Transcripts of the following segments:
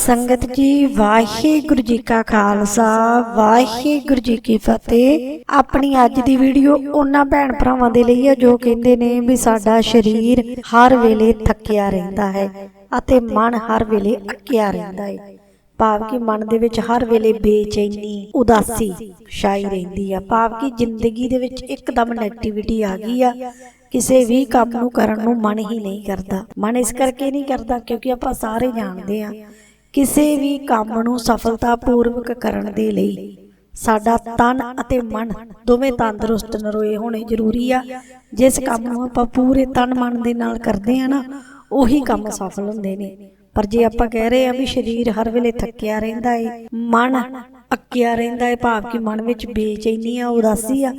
ਸੰਗਤ ਜੀ, ਵਾਹਿਗੁਰੂ ਜੀ ਕਾ ਖਾਲਸਾ, ਵਾਹਿਗੁਰੂ ਜੀ ਕੀ ਫਤਿਹ। ਆਪਣੀ ਅੱਜ ਦੀ ਵੀਡੀਓ ਉਹਨਾਂ ਭੈਣ ਭਰਾਵਾਂ ਦੇ ਲਈ ਹੈ, ਜੋ ਕਹਿੰਦੇ ਨੇ ਵੀ ਸਾਡਾ ਸਰੀਰ ਹਰ ਵੇਲੇ ਥੱਕਿਆ ਰਹਿੰਦਾ ਹੈ ਅਤੇ ਮਨ ਹਰ ਵੇਲੇ ਅੱਕਿਆ ਰਹਿੰਦਾ ਹੈ। ਭਾਵ ਕਿ ਮਨ ਦੇ ਵਿੱਚ ਹਰ ਵੇਲੇ ਬੇਚੈਨੀ, ਉਦਾਸੀ ਛਾਈ ਰਹਿੰਦੀ ਆ। ਭਾਵ ਕਿ ਜ਼ਿੰਦਗੀ ਦੇ ਵਿੱਚ ਇੱਕਦਮ ਨੈਗੇਟਿਵਿਟੀ ਆ ਗਈ ਆ। ਕਿਸੇ ਵੀ ਕੰਮ ਨੂੰ ਕਰਨ ਨੂੰ ਮਨ ਹੀ ਨਹੀਂ ਕਰਦਾ। ਮਨ ਇਸ ਕਰਕੇ ਨਹੀਂ ਕਰਦਾ ਕਿਉਂਕਿ ਆਪਾਂ ਸਾਰੇ ਜਾਣਦੇ ਆ ਕਿਸੇ ਵੀ ਕੰਮ ਨੂੰ ਸਫਲਤਾਪੂਰਵਕ ਕਰਨ ਦੇ ਲਈ ਸਾਡਾ ਤਨ ਅਤੇ ਮਨ ਦੋਵੇਂ ਤੰਦਰੁਸਤ ਨਰੋਏ ਹੋਣੇ ਜ਼ਰੂਰੀ ਆ। ਜਿਸ ਕੰਮ ਨੂੰ ਆਪਾਂ ਪੂਰੇ ਤਨ ਮਨ ਦੇ ਨਾਲ ਕਰਦੇ ਆ ਨਾ, ਉਹੀ ਕੰਮ ਸਫਲ ਹੁੰਦੇ ਨੇ। ਪਰ ਜੇ ਆਪਾਂ ਕਹਿ ਰਹੇ ਆ ਵੀ ਸਰੀਰ ਹਰ ਵੇਲੇ ਥੱਕਿਆ ਰਹਿੰਦਾ ਏ, ਮਨ ਅੱਕਿਆ ਰਹਿੰਦਾ ਏ, ਭਾਵ ਕਿ ਮਨ ਵਿੱਚ ਬੇਚੈਨੀ ਆ, ਉਦਾਸੀ ਆ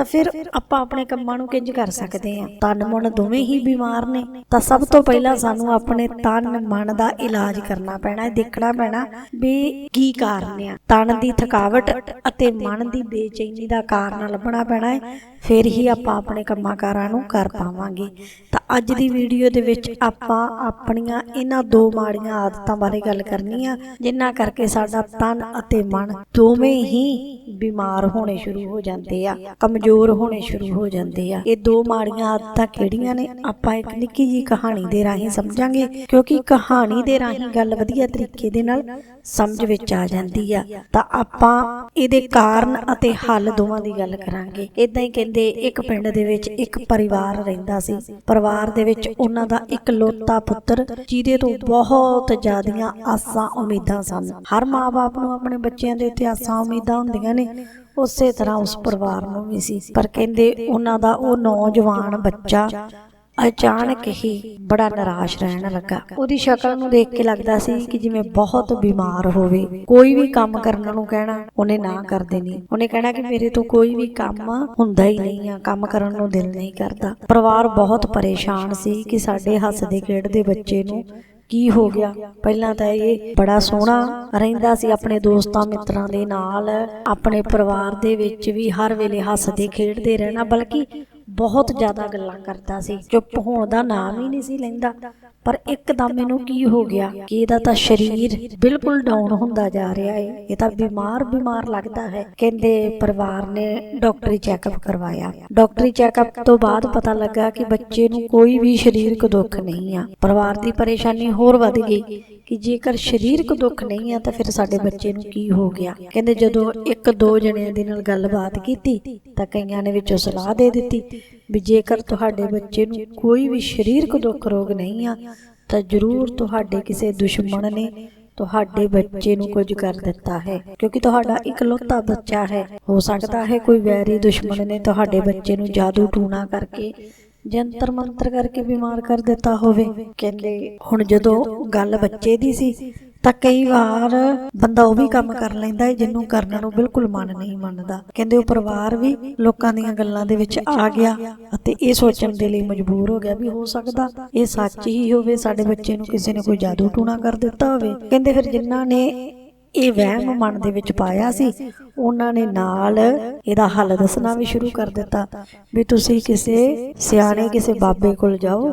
ਤਾਂ ਫਿਰ ਆਪਾਂ ਆਪਣੇ ਕੰਮਾਂ ਨੂੰ ਕਿੰਜ ਕਰ ਸਕਦੇ ਆ ਤਨ ਮਨ ਦੋਵੇਂ ਹੀ ਬਿਮਾਰ ਨੇ। ਤਾਂ ਸਭ ਤੋਂ ਪਹਿਲਾਂ ਸਾਨੂੰ ਆਪਣੇ ਤਨ ਮਨ ਦਾ ਇਲਾਜ ਕਰਨਾ ਪੈਣਾ ਹੈ ਦੇਖਣਾ ਪੈਣਾ ਵੀ ਕੀ ਕਾਰਨ ਆ। ਤਨ ਦੀ ਥਕਾਵਟ ਅਤੇ ਮਨ ਦੀ ਬੇਚੈਨੀ ਦਾ ਕਾਰਨ ਲੱਭਣਾ ਪੈਣਾ ਹੈ। ਫਿਰ ਹੀ ਆਪਾਂ ਆਪਣੇ ਕੰਮਾਂ ਕਾਰਾਂ ਨੂੰ ਕਰ ਪਾਵਾਂਗੇ। ਤਾਂ ਅੱਜ ਦੀ ਵੀਡੀਓ ਦੇ ਵਿੱਚ ਆਪਾਂ ਆਪਣੀਆਂ ਇਹਨਾਂ ਦੋ ਮਾੜੀਆਂ ਆਦਤਾਂ ਬਾਰੇ ਗੱਲ ਕਰਨੀ ਆ, ਜਿਨ੍ਹਾਂ ਕਰਕੇ ਸਾਡਾ ਤਨ ਅਤੇ ਮਨ ਦੋਵੇਂ ਹੀ ਬਿਮਾਰ ਹੋਣੇ ਸ਼ੁਰੂ ਹੋ ਜਾਂਦੇ ਆ, ਕਮਜ਼ੋਰ ਹੋਣੇ ਸ਼ੁਰੂ ਹੋ ਜਾਂਦੇ ਆ। ਇਹ ਦੋ ਮਾੜੀਆਂ ਆਦਤਾਂ ਕਿਹੜੀਆਂ ਨੇ? ਆਪਾਂ ਇੱਕ ਨਿੱਕੀ ਜੀ ਕਹਾਣੀ ਦੇ ਰਾਹੀਂ ਸਮਝਾਂਗੇ, ਕਿਉਂਕਿ ਕਹਾਣੀ ਦੇ ਰਾਹੀਂ ਗੱਲ ਵਧੀਆ ਤਰੀਕੇ ਦੇ ਨਾਲ ਸਮਝ ਵਿੱਚ ਆ ਜਾਂਦੀ ਆ। ਤਾਂ ਆਪਾਂ ਇਹਦੇ ਕਾਰਨ ਅਤੇ ਹੱਲ ਦੋਵਾਂ ਦੀ ਗੱਲ ਕਰਾਂਗੇ। ਇਦਾਂ ਹੀ ਕਹਿੰਦੇ, ਇੱਕ ਪਿੰਡ ਦੇ ਵਿੱਚ ਇੱਕ ਪਰਿਵਾਰ ਰਹਿੰਦਾ ਸੀ। ਪਰਿਵਾਰ ਦੇ ਵਿੱਚ ਉਹਨਾਂ ਦਾ ਇੱਕ ਲੋਤਾ ਪੁੱਤਰ, ਜਿਹਦੇ ਤੋਂ ਬਹੁਤ ਜ਼ਿਆਦੀਆਂ ਆਸਾਂ ਉਮੀਦਾਂ ਸਨ। ਹਰ ਮਾਪੇ ਨੂੰ ਆਪਣੇ ਬੱਚਿਆਂ ਦੇ ਉੱਤੇ ਆਸਾਂ ਉਮੀਦਾਂ ਹੁੰਦੀਆਂ ਨੇ। ਉਸੇ ਤਰ੍ਹਾਂ ਉਸ ਪਰਿਵਾਰ ਨੂੰ ਵੀ ਸੀ। ਪਰ ਕਹਿੰਦੇ ਉਹਨਾਂ ਦਾ ਉਹ ਨੌਜਵਾਨ ਬੱਚਾ ਅਚਾਨਕ ਹੀ ਬੜਾ ਨਿਰਾਸ਼ ਰਹਿਣ ਲੱਗਾ। ਉਹਦੀ ਸ਼ਕਲ ਨੂੰ ਦੇਖ ਕੇ ਲੱਗਦਾ ਸੀ ਕਿ ਜਿਵੇਂ ਬਹੁਤ ਬਿਮਾਰ ਹੋਵੇ। ਕੋਈ ਵੀ ਕੰਮ ਕਰਨ ਨੂੰ ਕਹਿਣਾ ਉਹਨੇ ਨਾ ਕਰ ਦੇਣੀ। ਉਹਨੇ ਕਹਿਣਾ ਕਿ ਮੇਰੇ ਤੋਂ ਕੋਈ ਵੀ ਕੰਮ ਹੁੰਦਾ ਹੀ ਨਹੀਂ ਆ, ਕੰਮ ਕਰਨ ਨੂੰ ਦਿਲ ਨਹੀਂ ਕਰਦਾ। ਪਰਿਵਾਰ ਬਹੁਤ ਪਰੇਸ਼ਾਨ ਸੀ ਕਿ ਸਾਡੇ ਹੱਸਦੇ ਖੇਡਦੇ ਬੱਚੇ ਨੂੰ ਕੀ ਹੋ ਗਿਆ। ਪਹਿਲਾਂ ਤਾਂ ਇਹ ਬੜਾ ਸੋਹਣਾ ਰਹਿੰਦਾ ਸੀ ਆਪਣੇ ਦੋਸਤਾਂ ਮਿੱਤਰਾਂ ਦੇ ਨਾਲ, ਆਪਣੇ ਪਰਿਵਾਰ ਦੇ ਵਿੱਚ ਵੀ ਹਰ ਵੇਲੇ ਹੱਸਦੇ ਖੇਡਦੇ ਰਹਿਣਾ। ਬਲਕਿ ਬਹੁਤ ਜ਼ਿਆਦਾ ਗੱਲਾਂ ਕਰਦਾ ਸੀ ਚੁੱਪ ਹੋਣ ਦਾ ਨਾਮ ਹੀ ਨਹੀਂ ਸੀ ਲੈਂਦਾ। ਪਰ ਇੱਕਦਮ ਇਹਨੂੰ ਕੀ ਹੋ ਗਿਆ? ਕਿ ਇਹਦਾ ਤਾਂ ਸਰੀਰ ਬਿਲਕੁਲ ਡਾਊਨ ਹੁੰਦਾ ਜਾ ਰਿਹਾ ਹੈ ਇਹ ਤਾਂ ਬਿਮਾਰ ਬਿਮਾਰ ਲੱਗਦਾ ਹੈ। ਕਹਿੰਦੇ ਪਰਿਵਾਰ ਨੇ ਡਾਕਟਰੀ ਚੈੱਕਅਪ ਕਰਵਾਇਆ। ਡਾਕਟਰੀ ਚੈੱਕਅਪ ਤੋਂ ਬਾਅਦ ਪਤਾ ਲੱਗਾ ਕਿ ਬੱਚੇ ਨੂੰ ਕੋਈ ਵੀ ਸਰੀਰਕ ਦੁੱਖ ਨਹੀਂ ਆ। ਪਰਿਵਾਰ ਦੀ ਪਰੇਸ਼ਾਨੀ ਹੋਰ ਵੱਧ ਗਈ ਕਿ ਜੇਕਰ ਸਰੀਰਕ ਦੁੱਖ ਨਹੀਂ ਆ ਤਾਂ ਫਿਰ ਸਾਡੇ ਬੱਚੇ ਨੂੰ ਕੀ ਹੋ ਗਿਆ? ਕਹਿੰਦੇ ਜਦੋਂ ਇੱਕ ਦੋ ਜਣਿਆਂ ਦੇ ਨਾਲ ਗੱਲਬਾਤ ਕੀਤੀ ਤਾਂ ਕਈਆਂ ਨੇ ਵਿੱਚੋਂ ਸਲਾਹ ਦੇ ਦਿੱਤੀ ਵੀ ਜੇਕਰ ਤੁਹਾਡੇ ਬੱਚੇ ਨੂੰ ਕੋਈ ਵੀ ਸਰੀਰਕ ਦੁੱਖ ਰੋਗ ਨਹੀਂ ਆ, ਤਾਂ ਜ਼ਰੂਰ ਤੁਹਾਡੇ ਕਿਸੇ ਦੁਸ਼ਮਣ ਨੇ ਤੁਹਾਡੇ ਬੱਚੇ ਨੂੰ ਕੁਝ ਕਰ ਦਿੱਤਾ ਹੈ। ਕਿਉਂਕਿ ਤੁਹਾਡਾ ਇਕਲੌਤਾ ਬੱਚਾ ਹੈ, ਹੋ ਸਕਦਾ ਹੈ ਕੋਈ ਵੈਰੀ ਦੁਸ਼ਮਣ ਨੇ ਤੁਹਾਡੇ ਬੱਚੇ ਨੂੰ ਜਾਦੂ ਟੂਣਾ ਕਰਕੇ, ਜੰਤਰ ਮੰਤਰ ਕਰਕੇ ਬਿਮਾਰ ਕਰ ਦਿੱਤਾ ਹੋਵੇ। ਕਹਿੰਦੇ, ਹੁਣ ਜਦੋਂ ਗੱਲ ਬੱਚੇ ਦੀ ਸੀ ਤਾਂ ਕਈ ਵਾਰ ਬੰਦਾ ਉਹ ਵੀ ਕੰਮ ਕਰ ਲੈਂਦਾ ਹੈ ਜਿਹਨੂੰ ਕਰਨ ਨੂੰ ਬਿਲਕੁਲ ਮਨ ਨਹੀਂ ਮੰਨਦਾ। ਕਹਿੰਦੇ ਉਹ ਪਰਿਵਾਰ ਵੀ ਲੋਕਾਂ ਦੀਆਂ ਗੱਲਾਂ ਦੇ ਵਿੱਚ ਆ ਗਿਆ ਅਤੇ ਇਹ ਸੋਚਣ ਦੇ ਲਈ ਮਜਬੂਰ ਹੋ ਗਿਆ ਵੀ ਹੋ ਸਕਦਾ ਇਹ ਸੱਚ ਹੀ ਹੋਵੇ ਸਾਡੇ ਬੱਚੇ ਨੂੰ ਕਿਸੇ ਨੇ ਕੋਈ ਜਾਦੂ ਟੂਣਾ ਕਰ ਦਿੱਤਾ ਹੋਵੇ। ਕਹਿੰਦੇ ਫਿਰ ਜਿਨ੍ਹਾਂ ਨੇ ਇਹ ਵਹਿਮ ਮਨ ਦੇ ਵਿੱਚ ਪਾਇਆ ਸੀ ਉਹਨਾਂ ਨੇ ਨਾਲ ਇਹਦਾ ਹੱਲ ਦੱਸਣਾ ਵੀ ਸ਼ੁਰੂ ਕਰ ਦਿੱਤਾ ਵੀ ਤੁਸੀਂ ਕਿਸੇ ਸਿਆਣੇ ਕਿਸੇ ਬਾਬੇ ਕੋਲ ਜਾਓ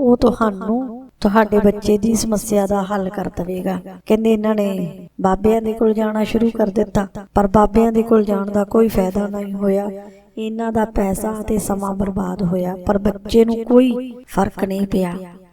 ਉਹ ਤੁਹਾਨੂੰ ਤੁਹਾਡੇ ਬੱਚੇ ਦੀ ਸਮੱਸਿਆ ਦਾ ਹੱਲ ਕਰ ਦੇਵੇਗਾ। ਕਹਿੰਦੇ ਇਹਨਾਂ ਨੇ ਬਾਬਿਆਂ ਦੇ ਕੋਲ ਜਾਣਾ ਸ਼ੁਰੂ ਕਰ ਦਿੱਤਾ ਪਰ ਬਾਬਿਆਂ ਦੇ ਕੋਲ ਜਾਣ ਦਾ ਕੋਈ ਫਾਇਦਾ ਨਹੀਂ ਹੋਇਆ। ਇਹਨਾਂ ਦਾ ਪੈਸਾ ਅਤੇ ਸਮਾਂ ਬਰਬਾਦ ਹੋਇਆ ਪਰ ਬੱਚੇ ਨੂੰ ਕੋਈ ਫ਼ਰਕ ਨਹੀਂ ਪਿਆ।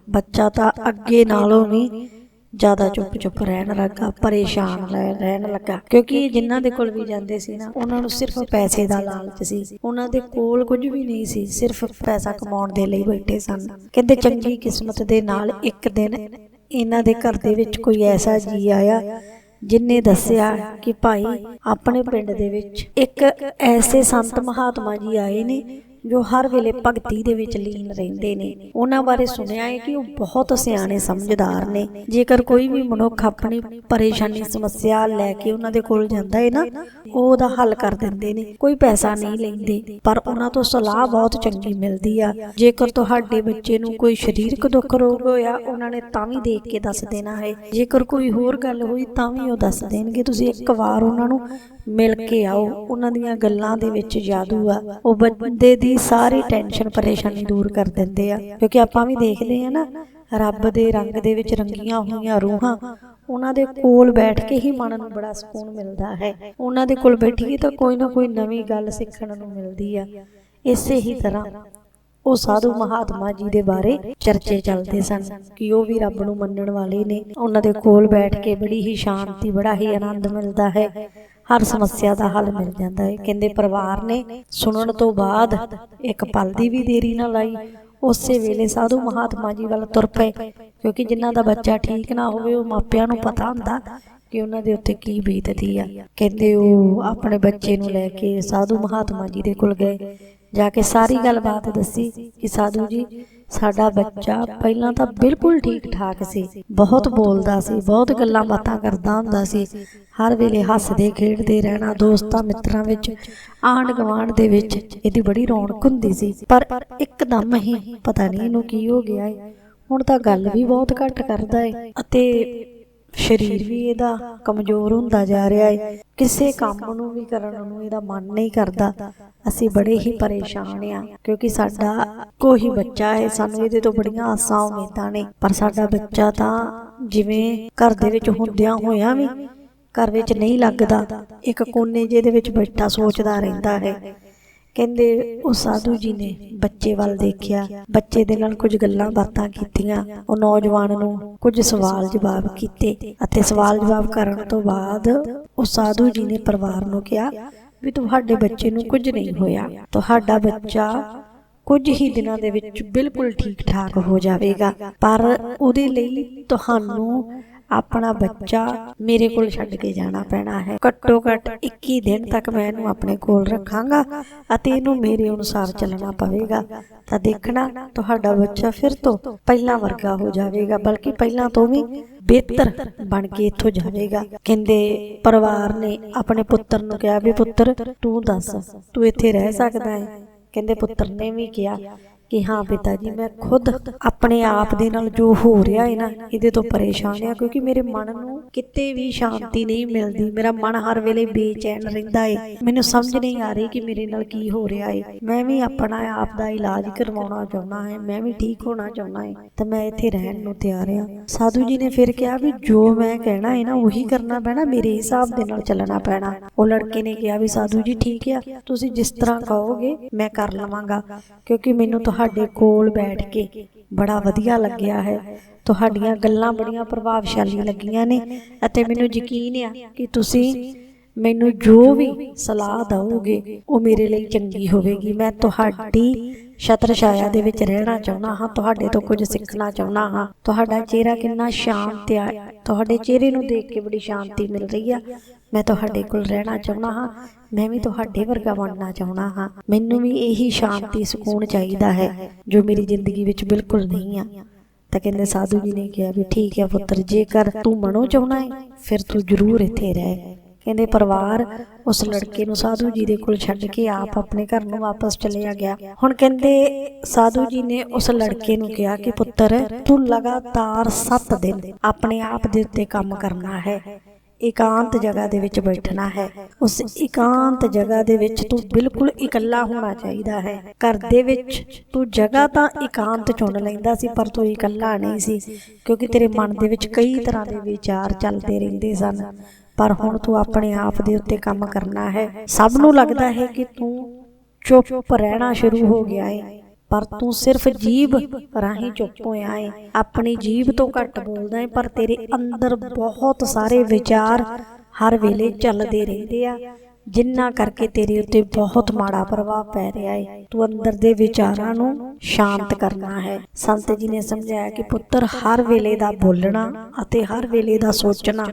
ਬੱਚਾ ਤਾਂ ਅੱਗੇ ਨਾਲੋਂ ਵੀ ਜ਼ਿਆਦਾ ਚੁੱਪ ਚੁੱਪ ਰਹਿਣ ਲੱਗਾ ਪਰੇਸ਼ਾਨ ਰਹਿ- ਰਹਿਣ ਲੱਗਾ। ਕਿਉਂਕਿ ਜਿਨ੍ਹਾਂ ਦੇ ਕੋਲ ਵੀ ਜਾਂਦੇ ਸੀ ਨਾ ਉਹਨਾਂ ਨੂੰ ਸਿਰਫ ਪੈਸੇ ਦਾ ਲਾਲਚ ਸੀ। ਉਹਨਾਂ ਦੇ ਕੋਲ ਕੁਝ ਵੀ ਨਹੀਂ ਸੀ ਸਿਰਫ ਪੈਸਾ ਕਮਾਉਣ ਦੇ ਲਈ ਬੈਠੇ ਸਨ। ਕਹਿੰਦੇ ਚੰਗੀ ਕਿਸਮਤ ਦੇ ਨਾਲ ਇੱਕ ਦਿਨ ਇਹਨਾਂ ਦੇ ਘਰ ਦੇ ਵਿੱਚ ਕੋਈ ਐਸਾ ਜੀ ਆਇਆ ਜਿਨਨੇ ਦੱਸਿਆ ਕਿ ਭਾਈ ਆਪਣੇ ਪਿੰਡ ਦੇ ਵਿੱਚ ਇੱਕ ਐਸੇ ਸੰਤ ਮਹਾਤਮਾ ਜੀ ਆਏ ਨੇ ਜੋ ਹਰ ਵੇਲੇ ਭਗਤੀ ਦੇ ਵਿੱਚ ਲੀਨ ਰਹਿੰਦੇ ਨੇ। ਉਹਨਾਂ ਬਾਰੇ ਸੁਣਿਆ ਹੈ ਕਿ ਉਹ ਬਹੁਤ ਸਿਆਣੇ ਸਮਝਦਾਰ ਨੇ। ਜੇਕਰ ਕੋਈ ਵੀ ਮਨੁੱਖ ਆਪਣੀ ਪਰੇਸ਼ਾਨੀ, ਸਮੱਸਿਆ ਲੈ ਕੇ ਉਹਨਾਂ ਦੇ ਕੋਲ ਜਾਂਦਾ ਹੈ ਨਾ, ਉਹ ਉਹਦਾ ਹੱਲ ਕਰ ਦਿੰਦੇ ਨੇ। ਕੋਈ ਪੈਸਾ ਨਹੀਂ ਲੈਂਦੇ, ਪਰ ਉਹਨਾਂ ਤੋਂ ਸਲਾਹ ਬਹੁਤ ਚੰਗੀ ਮਿਲਦੀ ਆ। ਜੇਕਰ ਤੁਹਾਡੇ ਬੱਚੇ ਨੂੰ ਕੋਈ ਸਰੀਰਕ ਦੁੱਖ ਰੋਗ ਹੋਇਆ, ਉਹਨਾਂ ਨੇ ਤਾਂ ਵੀ ਦੇਖ ਕੇ ਦੱਸ ਦੇਣਾ ਹੈ। ਜੇਕਰ ਕੋਈ ਹੋਰ ਗੱਲ ਹੋਈ, ਤਾਂ ਵੀ ਉਹ ਦੱਸ ਦੇਣਗੇ। ਤੁਸੀਂ ਇੱਕ ਵਾਰ ਉਹਨਾਂ ਨੂੰ ਮਿਲ ਕੇ ਆਓ। ਉਹਨਾਂ ਦੀਆਂ ਗੱਲਾਂ ਦੇ ਵਿੱਚ ਜਾਦੂ ਆ। ਉਹ ਬੰਦੇ ਦੀ ਸਾਰੀ ਟੈਨਸ਼ਨ ਪਰੇਸ਼ਾਨੀ ਦੂਰ ਕਰ ਦਿੰਦੇ ਆ। ਕਿਉਂਕਿ ਆਪਾਂ ਵੀ ਦੇਖਦੇ ਆ ਨਾ, ਰੱਬ ਦੇ ਰੰਗ ਦੇ ਵਿੱਚ ਰੰਗੀਆਂ ਹੋਈਆਂ ਰੂਹਾਂ, ਉਹਨਾਂ ਦੇ ਕੋਲ ਬੈਠ ਕੇ ਹੀ ਮਨ ਨੂੰ ਬੜਾ ਸਕੂਨ ਮਿਲਦਾ ਹੈ। ਉਹਨਾਂ ਦੇ ਕੋਲ ਬੈਠੀਏ ਤਾਂ ਕੋਈ ਨਾ ਕੋਈ ਨਵੀਂ ਗੱਲ ਸਿੱਖਣ ਨੂੰ ਮਿਲਦੀ ਆ। ਇਸੇ ਹੀ ਤਰ੍ਹਾਂ ਉਹ ਸਾਧੂ ਮਹਾਤਮਾ ਜੀ ਦੇ ਬਾਰੇ ਚਰਚੇ ਚੱਲਦੇ ਸਨ ਕਿ ਉਹ ਵੀ ਰੱਬ ਨੂੰ ਮੰਨਣ ਵਾਲੇ ਨੇ। ਉਹਨਾਂ ਦੇ ਕੋਲ ਬੈਠ ਕੇ ਬੜੀ ਹੀ ਸ਼ਾਂਤੀ, ਬੜਾ ਹੀ ਆਨੰਦ ਮਿਲਦਾ ਹੈ। ਹਰ ਸਮੱਸਿਆ ਦਾ ਹੱਲ ਮਿਲ ਜਾਂਦਾ ਹੈ। ਕਹਿੰਦੇ ਪਰਿਵਾਰ ਨੇ ਸੁਣਨ ਤੋਂ ਬਾਅਦ ਇੱਕ ਪਲ ਦੀ ਵੀ ਦੇਰੀ ਨਾ ਲਾਈ। ਉਸੇ ਵੇਲੇ ਸਾਧੂ ਮਹਾਤਮਾ ਜੀ ਵੱਲ ਤੁਰ ਪਏ, ਕਿਉਂਕਿ ਜਿਨ੍ਹਾਂ ਦਾ ਬੱਚਾ ਠੀਕ ਨਾ ਹੋਵੇ, ਉਹ ਮਾਪਿਆਂ ਨੂੰ ਪਤਾ ਹੁੰਦਾ ਕਿ ਉਹਨਾਂ ਦੇ ਉੱਤੇ ਕੀ ਬੀਤਦੀ ਆ। ਕਹਿੰਦੇ ਉਹ ਆਪਣੇ ਬੱਚੇ ਨੂੰ ਲੈ ਕੇ ਸਾਧੂ ਮਹਾਤਮਾ ਜੀ ਦੇ ਕੋਲ ਗਏ। ਜਾ ਕੇ ਸਾਰੀ ਗੱਲਬਾਤ ਦੱਸੀ ਕਿ ਸਾਧੂ ਜੀ ਸਾਡਾ ਬੱਚਾ ਪਹਿਲਾਂ ਤਾਂ ਬਿਲਕੁਲ ਠੀਕ ਠਾਕ ਸੀ। ਬਹੁਤ ਬੋਲਦਾ ਸੀ ਬਹੁਤ ਗੱਲਾਂ ਬਾਤਾਂ ਕਰਦਾ ਹੁੰਦਾ ਸੀ। ਹਰ ਵੇਲੇ ਹੱਸਦੇ ਖੇਡਦੇ ਰਹਿਣਾ ਦੋਸਤਾਂ ਮਿੱਤਰਾਂ ਵਿੱਚ ਆਂਢ ਗੁਆਂਢ ਦੇ ਵਿੱਚ ਇਹਦੀ ਬੜੀ ਰੌਣਕ ਹੁੰਦੀ ਸੀ। ਪਰ ਇੱਕਦਮ ਹੀ ਪਤਾ ਨਹੀਂ ਇਹਨੂੰ ਕੀ ਹੋ ਗਿਆ ਹੈ ਹੁਣ ਤਾਂ ਗੱਲ ਵੀ ਬਹੁਤ ਘੱਟ ਕਰਦਾ ਹੈ ਅਤੇ ਸਰੀਰ ਵੀ ਇਹਦਾ ਕਮਜ਼ੋਰ ਹੁੰਦਾ ਜਾ ਰਿਹਾ ਹੈ ਕਿਸੇ ਕੰਮ ਨੂੰ ਵੀ ਕਰਨ ਨੂੰ ਇਹਦਾ ਮਨ ਨਹੀਂ ਕਰਦਾ। ਅਸੀਂ ਬੜੇ ਹੀ ਪਰੇਸ਼ਾਨ ਆ, ਕਿਉਂਕਿ ਸਾਡਾ ਕੋਈ ਬੱਚਾ ਹੈ ਸਾਨੂੰ ਇਹਦੇ ਤੋਂ ਬੜੀਆਂ ਆਸਾਂ, ਉਮੀਦਾਂ ਨੇ। ਪਰ ਸਾਡਾ ਬੱਚਾ ਤਾਂ ਜਿਵੇਂ ਘਰ ਦੇ ਵਿੱਚ ਹੁੰਦਿਆਂ ਹੋਇਆਂ ਵੀ ਘਰ ਵਿੱਚ ਨਹੀਂ ਲੱਗਦਾ। ਇੱਕ ਕੋਨੇ ਜਿਹੇ ਦੇ ਵਿੱਚ ਬੈਠਾ ਸੋਚਦਾ ਰਹਿੰਦਾ ਹੈ। ਕਹਿੰਦੇ ਉਹ ਸਾਧੂ ਜੀ ਨੇ ਬੱਚੇ ਵੱਲ ਦੇਖਿਆ। ਬੱਚੇ ਦੇ ਨਾਲ ਕੁਝ ਗੱਲਾਂ ਬਾਤਾਂ ਕੀਤੀਆਂ। ਉਹ ਨੌਜਵਾਨ ਨੂੰ ਕੁਝ ਸਵਾਲ ਜਵਾਬ ਕੀਤੇ ਅਤੇ ਸਵਾਲ ਜਵਾਬ ਕਰਨ ਤੋਂ ਬਾਅਦ ਉਹ ਸਾਧੂ ਜੀ ਨੇ ਪਰਿਵਾਰ ਨੂੰ ਕਿਹਾ ਵੀ ਤੁਹਾਡੇ ਬੱਚੇ ਨੂੰ ਕੁਝ ਨਹੀਂ ਹੋਇਆ। ਤੁਹਾਡਾ ਬੱਚਾ ਕੁਝ ਹੀ ਦਿਨਾਂ ਦੇ ਵਿੱਚ ਬਿਲਕੁਲ ਠੀਕ ਠਾਕ ਹੋ ਜਾਵੇਗਾ। ਪਰ ਉਹਦੇ ਲਈ ਤੁਹਾਨੂੰ ਆਪਣਾ ਬੱਚਾ ਮੇਰੇ ਕੋਲ ਛੱਡ ਕੇ ਜਾਣਾ ਪੈਣਾ ਹੈ। ਘੱਟੋ ਘੱਟ 21 ਦਿਨ ਤੱਕ ਮੈਂ ਇਹਨੂੰ ਆਪਣੇ ਕੋਲ ਰੱਖਾਂਗਾ ਅਤੇ ਇਹਨੂੰ ਮੇਰੇ ਅਨੁਸਾਰ ਚੱਲਣਾ ਪਵੇਗਾ। ਤਾਂ ਦੇਖਣਾ ਤੁਹਾਡਾ ਬੱਚਾ ਫਿਰ ਤੋਂ ਪਹਿਲਾਂ ਵਰਗਾ ਹੋ ਜਾਵੇਗਾ ਬਲਕਿ ਪਹਿਲਾਂ ਤੋਂ ਵੀ ਬਿਹਤਰ ਬਣ ਕੇ ਇੱਥੋਂ ਜਾਵੇਗਾ। ਕਹਿੰਦੇ ਪਰਿਵਾਰ ਨੇ ਆਪਣੇ ਪੁੱਤਰ ਨੂੰ ਕਿਹਾ ਵੀ ਪੁੱਤਰ ਤੂੰ ਦੱਸ ਤੂੰ ਇੱਥੇ ਰਹਿ ਸਕਦਾ ਹੈ? ਕਹਿੰਦੇ ਪੁੱਤਰ ਨੇ ਵੀ ਕਿਹਾ। ਕਿ ਹਾਂ ਪਿਤਾ ਜੀ ਮੈਂ ਖੁਦ ਆਪਣੇ ਆਪ ਦੇ ਨਾਲ ਜੋ ਹੋ ਰਿਹਾ ਹੈ ਨਾ ਇਹਦੇ ਤੋਂ ਪਰੇਸ਼ਾਨ ਆ ਕਿਉਂਕਿ ਮੇਰੇ ਮਨ ਨੂੰ ਕਿਤੇ ਵੀ ਸ਼ਾਂਤੀ ਨਹੀਂ ਮਿਲਦੀ ਮੇਰਾ ਮਨ ਹਰ ਵੇਲੇ ਬੇਚੈਨ ਰਹਿੰਦਾ ਹੈ ਮੈਨੂੰ ਸਮਝ ਨਹੀਂ ਆ ਰਹੀ ਕਿ ਮੇਰੇ ਨਾਲ ਕੀ ਹੋ ਰਿਹਾ ਹੈ ਮੈਂ ਵੀ ਆਪਣਾ ਆਪ ਦਾ ਇਲਾਜ ਕਰਵਾਉਣਾ ਚਾਹੁੰਦਾ ਹਾਂ ਮੈਂ ਵੀ ਠੀਕ ਹੋਣਾ ਚਾਹੁੰਦਾ ਹਾਂ ਤਾਂ ਮੈਂ ਇੱਥੇ ਰਹਿਣ ਨੂੰ ਤਿਆਰ ਹਾਂ ਸਾਧੂ ਜੀ ਨੇ ਫਿਰ ਕਿਹਾ ਵੀ ਜੋ ਮੈਂ ਕਹਿਣਾ ਹੈ ਨਾ ਉਹੀ ਕਰਨਾ ਪੈਣਾ ਮੇਰੇ ਹਿਸਾਬ ਦੇ ਨਾਲ ਚੱਲਣਾ ਪੈਣਾ। ਉਹ ਲੜਕੇ ਨੇ ਕਿਹਾ ਵੀ ਸਾਧੂ ਜੀ ਠੀਕ ਆ ਤੁਸੀਂ ਜਿਸ ਤਰ੍ਹਾਂ ਕਹੋਗੇ ਮੈਂ ਕਰ ਲਵਾਂਗਾ ਕਿਉਂਕਿ ਮੈਨੂੰ ਤੁਹਾਡੇ ਕੋਲ ਬੈਠ ਕੇ ਬੜਾ ਵਧੀਆ ਲੱਗਿਆ ਹੈ। ਤੁਹਾਡੀਆਂ ਗੱਲਾਂ ਬੜੀਆਂ ਪ੍ਰਭਾਵਸ਼ਾਲੀ ਲੱਗੀਆਂ ਨੇ ਅਤੇ ਮੈਨੂੰ ਯਕੀਨ ਆ ਕਿ ਤੁਸੀਂ ਮੈਨੂੰ ਜੋ ਵੀ ਸਲਾਹ ਦਵੋਗੇ, ਉਹ ਮੇਰੇ ਲਈ ਚੰਗੀ ਹੋਵੇਗੀ। ਮੈਂ ਤੁਹਾਡੀ ਛਤਰ ਛਾਇਆ ਦੇ ਵਿੱਚ ਰਹਿਣਾ ਚਾਹੁੰਦਾ ਹਾਂ, ਤੁਹਾਡੇ ਤੋਂ ਕੁਝ ਸਿੱਖਣਾ ਚਾਹੁੰਦਾ ਹਾਂ। ਤੁਹਾਡਾ ਚਿਹਰਾ ਕਿੰਨਾ ਸ਼ਾਂਤ ਆ। ਤੁਹਾਡੇ ਚਿਹਰੇ ਨੂੰ ਦੇਖ ਕੇ ਬੜੀ ਸ਼ਾਂਤੀ ਮਿਲ ਰਹੀ ਆ। ਮੈਂ ਤੁਹਾਡੇ ਕੋਲ ਰਹਿਣਾ ਚਾਹੁੰਦਾ ਹਾਂ। ਮੈਂ ਵੀ ਤੁਹਾਡੇ ਵਰਗਾ ਬਣਨਾ ਚਾਹੁੰਦਾ ਹਾਂ। ਮੈਨੂੰ ਵੀ ਇਹੀ ਸ਼ਾਂਤੀ, ਸਕੂਨ ਚਾਹੀਦਾ ਹੈ, ਜੋ ਮੇਰੀ ਜ਼ਿੰਦਗੀ ਵਿੱਚ ਬਿਲਕੁਲ ਨਹੀਂ ਆ। ਤਾਂ ਕਹਿੰਦੇ ਸਾਧੂ ਜੀ ਨੇ ਕਿਹਾ ਵੀ, ਠੀਕ ਹੈ ਪੁੱਤਰ, ਜੇਕਰ ਤੂੰ ਮਨੋ ਚਾਹੁੰਦਾ ਹੈ ਫਿਰ ਤੂੰ ਜ਼ਰੂਰ ਇੱਥੇ ਰਹਿ। ਕਹਿੰਦੇ ਪਰਿਵਾਰ ਉਸ ਲੜਕੇ ਨੂੰ ਸਾਧੂ ਜੀ ਦੇ ਕੋਲ ਛੱਡ ਕੇ ਆਪ ਆਪਣੇ ਘਰ ਨੂੰ ਵਾਪਸ ਚਲਿਆ ਗਿਆ। ਹੁਣ ਕਹਿੰਦੇ ਸਾਧੂ ਜੀ ਨੇ ਉਸ ਲੜਕੇ ਨੂੰ ਕਿਹਾ ਕਿ ਪੁੱਤਰ, ਤੂੰ ਲਗਾਤਾਰ 7 ਦਿਨ ਆਪਣੇ ਆਪ ਦੇ ਉੱਤੇ ਕੰਮ ਕਰਨਾ ਹੈ, ਇਕਾਂਤ ਜਗ੍ਹਾ ਦੇ ਵਿੱਚ ਬੈਠਣਾ ਹੈ। ਉਸ ਇਕਾਂਤ ਜਗ੍ਹਾ ਦੇ ਵਿੱਚ ਤੂੰ ਬਿਲਕੁਲ ਇਕੱਲਾ ਹੋਣਾ ਚਾਹੀਦਾ ਹੈ। ਘਰ ਦੇ ਵਿੱਚ ਤੂੰ ਜਗ੍ਹਾ ਤਾਂ ਇਕਾਂਤ ਚੁਣ ਲੈਂਦਾ ਸੀ, ਪਰ ਤੂੰ ਇਕੱਲਾ ਨਹੀਂ ਸੀ, ਕਿਉਂਕਿ ਤੇਰੇ ਮਨ ਦੇ ਵਿੱਚ ਕਈ ਤਰ੍ਹਾਂ ਦੇ ਵਿਚਾਰ ਚੱਲਦੇ ਰਹਿੰਦੇ ਸਨ। ਪਰ ਹੁਣ ਤੂੰ ਆਪਣੇ ਆਪ ਦੇ ਉੱਤੇ ਕੰਮ ਕਰਨਾ ਹੈ। ਸਭ ਨੂੰ ਲੱਗਦਾ ਹੈ ਕਿ ਤੂੰ ਚੁੱਪ ਰਹਿਣਾ ਸ਼ੁਰੂ ਹੋ ਗਿਆ ਹੈ ਪਰ ਤੂੰ ਸਿਰਫ ਜੀਬ ਰਾਹੀਂ ਚੁੱਪ ਹੋਇਆ ਏ। ਆਪਣੀ ਜੀਬ ਤੋਂ ਘੱਟ ਬੋਲਦਾ ਏ, ਪਰ ਤੇਰੇ ਅੰਦਰ ਬਹੁਤ ਸਾਰੇ ਵਿਚਾਰ ਹਰ ਵੇਲੇ ਚੱਲਦੇ ਰਹਿੰਦੇ ਆ। ਜਿੰਨਾ ਕਰਕੇ ਤੇਰੇ ਉੱਤੇ ਬਹੁਤ ਮਾੜਾ ਪ੍ਰਭਾਵ ਪੈ ਰਿਹਾ ਏ। ਤੂੰ ਅੰਦਰ ਦੇ ਵਿਚਾਰਾਂ ਨੂੰ ਸ਼ਾਂਤ ਕਰਨਾ ਹੈ। ਸੰਤ ਜੀ ਨੇ ਸਮਝਾਇਆ ਕਿ ਪੁੱਤਰ ਹਰ ਵੇਲੇ ਦਾ ਬੋਲਣਾ ਅਤੇ ਹਰ ਵੇਲੇ ਦਾ ਸੋਚਣਾ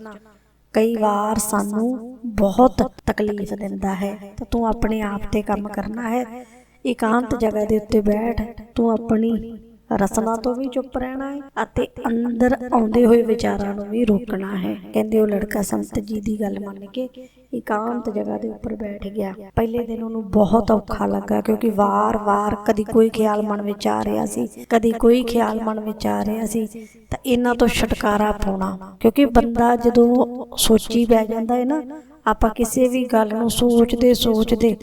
ਕਈ ਵਾਰ ਸਾਨੂੰ ਬਹੁਤ ਤਕਲੀਫ ਦਿੰਦਾ ਹੈ। ਤਾਂ ਤੂੰ ਆਪਣੇ ਆਪ ਤੇ ਕੰਮ ਕਰਨਾ ਹੈ। ਇਕਾਂਤ ਜਗ੍ਹਾ ਦੇ ਉੱਤੇ ਬੈਠ। ਤੂੰ ਆਪਣੀ ਰਸਨਾ ਤੋਂ ਵੀ ਚੁੱਪ ਰਹਿਣਾ ਹੈ ਅਤੇ ਅੰਦਰ ਆਉਂਦੇ ਹੋਏ ਵਿਚਾਰਾਂ ਨੂੰ ਵੀ ਰੋਕਣਾ ਹੈ। ਕਹਿੰਦੇ ਉਹ ਲੜਕਾ ਸੰਤ ਜੀ ਦੀ ਗੱਲ ਮੰਨ ਕੇ ਇਕਾਂਤ ਜਗ੍ਹਾ ਦੇ ਉੱਪਰ ਬੈਠ ਗਿਆ। ਪਹਿਲੇ ਦਿਨ ਉਹਨੂੰ ਬਹੁਤ ਔਖਾ ਲੱਗਾ ਕਿਉਂਕਿ ਵਾਰ-ਵਾਰ ਕਦੀ ਕੋਈ ਖਿਆਲ ਮਨ ਵਿੱਚ ਆ ਰਿਹਾ ਸੀ, ਕਦੀ ਕੋਈ ਖਿਆਲ ਮਨ ਵਿੱਚ ਆ ਰਿਹਾ ਸੀ, ਤਾਂ ਇਹਨਾਂ ਤੋਂ ਛੁਟਕਾਰਾ ਪਾਉਣਾ। ਕਿਉਂਕਿ ਬੰਦਾ ਜਦੋਂ ਸੋਚੀ ਬਹਿ ਜਾਂਦਾ ਹੈ ਨਾ, ਆਪਾਂ ਕਿਸੇ ਵੀ ਗੱਲ ਨੂੰ ਸੋਚਦੇ ਸੋਚਦੇ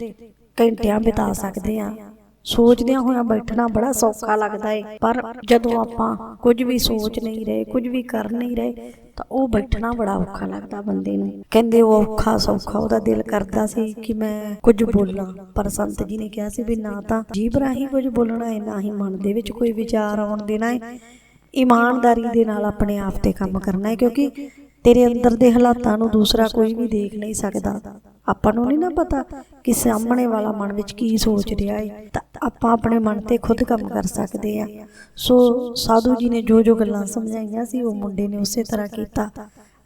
ਘੰਟਿਆਂ ਬਿਤਾ ਸਕਦੇ ਆ ਸੋਚਦਿਆਂ ਹੋਇਆਂ ਬੈਠਣਾ ਬੜਾ ਸੌਖਾ ਲੱਗਦਾ ਏ। ਪਰ ਜਦੋਂ ਆਪਾਂ ਕੁਝ ਵੀ ਸੋਚ ਨਹੀਂ ਰਹੇ ਕੁਝ ਵੀ ਕਰ ਨਹੀਂ ਰਹੇ ਤਾਂ ਉਹ ਬੈਠਣਾ ਬੜਾ ਔਖਾ ਲੱਗਦਾ ਬੰਦੇ ਨੂੰ। ਕਹਿੰਦੇ ਉਹ ਔਖਾ ਸੌਖਾ ਉਹਦਾ ਦਿਲ ਕਰਦਾ ਸੀ ਕਿ ਮੈਂ ਕੁਝ ਬੋਲਾਂ। ਪਰ ਸੰਤ ਜੀ ਨੇ ਕਿਹਾ ਸੀ ਵੀ ਨਾ ਤਾਂ ਜੀਭ ਰਾਹੀਂ ਕੁਝ ਬੋਲਣਾ ਹੈ ਨਾ ਹੀ ਮਨ ਦੇ ਵਿੱਚ ਕੋਈ ਵਿਚਾਰ ਆਉਣ ਦੇਣਾ ਹੈ ਇਮਾਨਦਾਰੀ ਦੇ ਨਾਲ ਆਪਣੇ ਆਪ ਤੇ ਕੰਮ ਕਰਨਾ ਹੈ ਕਿਉਂਕਿ ਤੇਰੇ ਅੰਦਰ ਦੇ ਹਾਲਾਤਾਂ ਨੂੰ ਦੂਸਰਾ ਕੋਈ ਵੀ ਦੇਖ ਨਹੀਂ ਸਕਦਾ। ਆਪਾਂ ਨੂੰ ਨਹੀਂ ਨਾ ਪਤਾ ਕਿ ਸਾਹਮਣੇ ਵਾਲਾ ਮਨ ਵਿੱਚ ਕੀ ਸੋਚ ਰਿਹਾ ਹੈ ਤਾਂ ਆਪਾਂ ਆਪਣੇ ਮਨ ਤੇ ਖੁਦ ਕੰਮ ਕਰ ਸਕਦੇ ਆ। ਸੋ ਸਾਧੂ ਜੀ ਨੇ ਜੋ ਜੋ ਗੱਲਾਂ ਸਮਝਾਈਆਂ ਸੀ, ਉਹ ਮੁੰਡੇ ਨੇ ਉਸੇ ਤਰ੍ਹਾਂ ਕੀਤਾ।